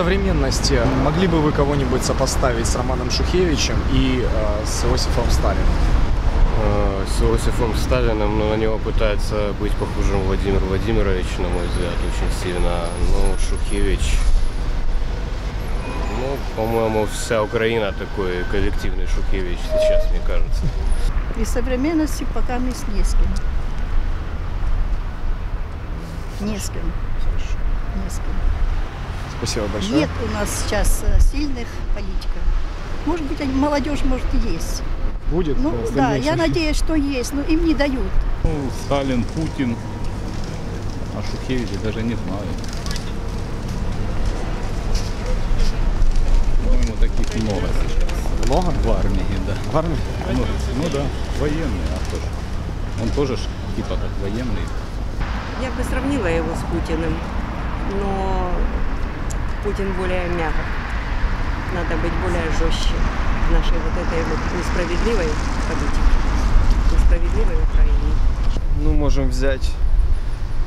современности могли бы вы кого-нибудь сопоставить с Романом Шухевичем и э, с Иосифом Сталиным? Э, С Иосифом Сталиным, но на него пытается быть похожим Владимир Владимирович, на мой взгляд, очень сильно. Но Шухевич, ну, по-моему, вся Украина такой коллективный Шухевич сейчас, мне кажется. Из современности пока мы с не с кем. Не с кем. Не с кем. Спасибо большое. Нет у нас сейчас э, сильных политиков. Может быть, они- молодежь может и есть. Будет? Ну да, дальнейшем? я надеюсь, что есть, но им не дают. Ну, Сталин, Путин, а Шухевича даже не знаю. По-моему, таких много сейчас Много? в армии, да. В армии? Ну, ну да, военный, а кто ж? Он тоже ж типа как военный. Я бы сравнила его с Путиным, но Путин более мягок. Надо быть более жестче в нашей вот этой вот несправедливой политике, несправедливой Украине. Ну, можем взять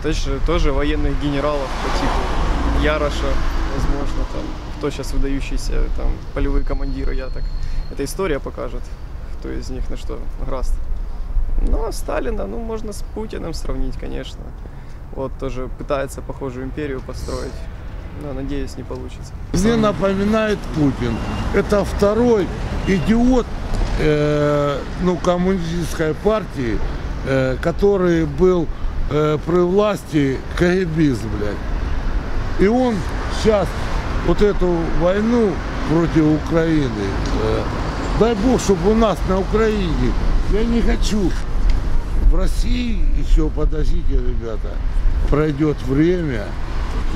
тоже, тоже военных генералов по типу Яроша, возможно, там, кто сейчас выдающийся, там, полевые командиры, я так. Эта история покажет, кто из них на что гораст. Ну, а Сталина, ну, можно с Путиным сравнить, конечно. Вот тоже пытается похожую империю построить, но, надеюсь, не получится. Мне напоминает Путин. Это второй идиот э, ну, коммунистической партии, э, который был э, при власти КГБист, блядь. И он сейчас вот эту войну против Украины, э, дай бог, чтобы у нас на Украине, я не хочу. В России еще, подождите, ребята, пройдет время,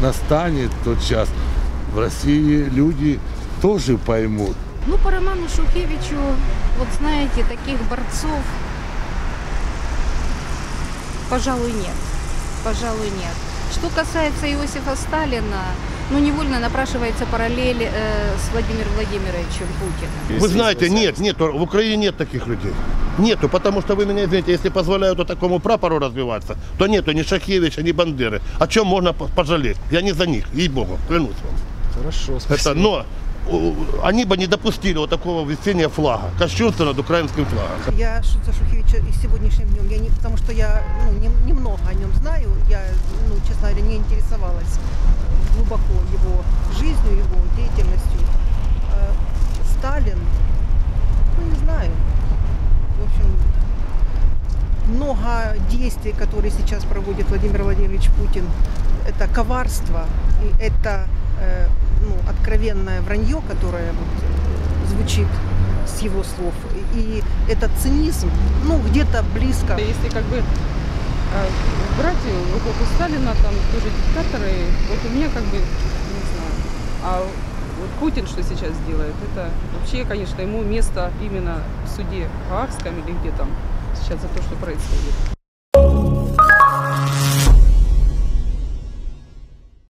настанет тот час, в России люди тоже поймут. Ну, по Роману Шухевичу, вот знаете, таких борцов, пожалуй, нет. Пожалуй, нет. Что касается Иосифа Сталина, ну, невольно напрашивается параллель э, с Владимиром Владимировичем Путиным. Вы знаете, нет, нет, в Украине нет таких людей. Нету, потому что вы меня извините, если позволяют вот такому прапору развиваться, то нету ни Шахевича, ни Бандеры. О чем можно по- пожалеть? Я не за них, ей-богу, клянусь вам. Хорошо, спасибо. Это, но они бы не допустили вот такого весеннего флага, кощунства над украинским флагом. Я за Шухевича и сегодняшним днем, я не, потому что я ну, не- немного о нем знаю, я, ну, честно говоря, не интересовалась глубоко его жизнью, его деятельностью. А Сталин, ну не знаю, в общем, много действий, которые сейчас проводит Владимир Владимирович Путин, это коварство, и это э, ну, откровенное вранье, которое вот, э, звучит с его слов. И этот цинизм, ну, где-то близко. Если как бы э, брать эпоху Сталина, там тоже диктаторы, вот у меня как бы, не знаю, а вот Путин что сейчас делает, это вообще, конечно, ему место именно в суде Гаагском или где там сейчас за то, что происходит.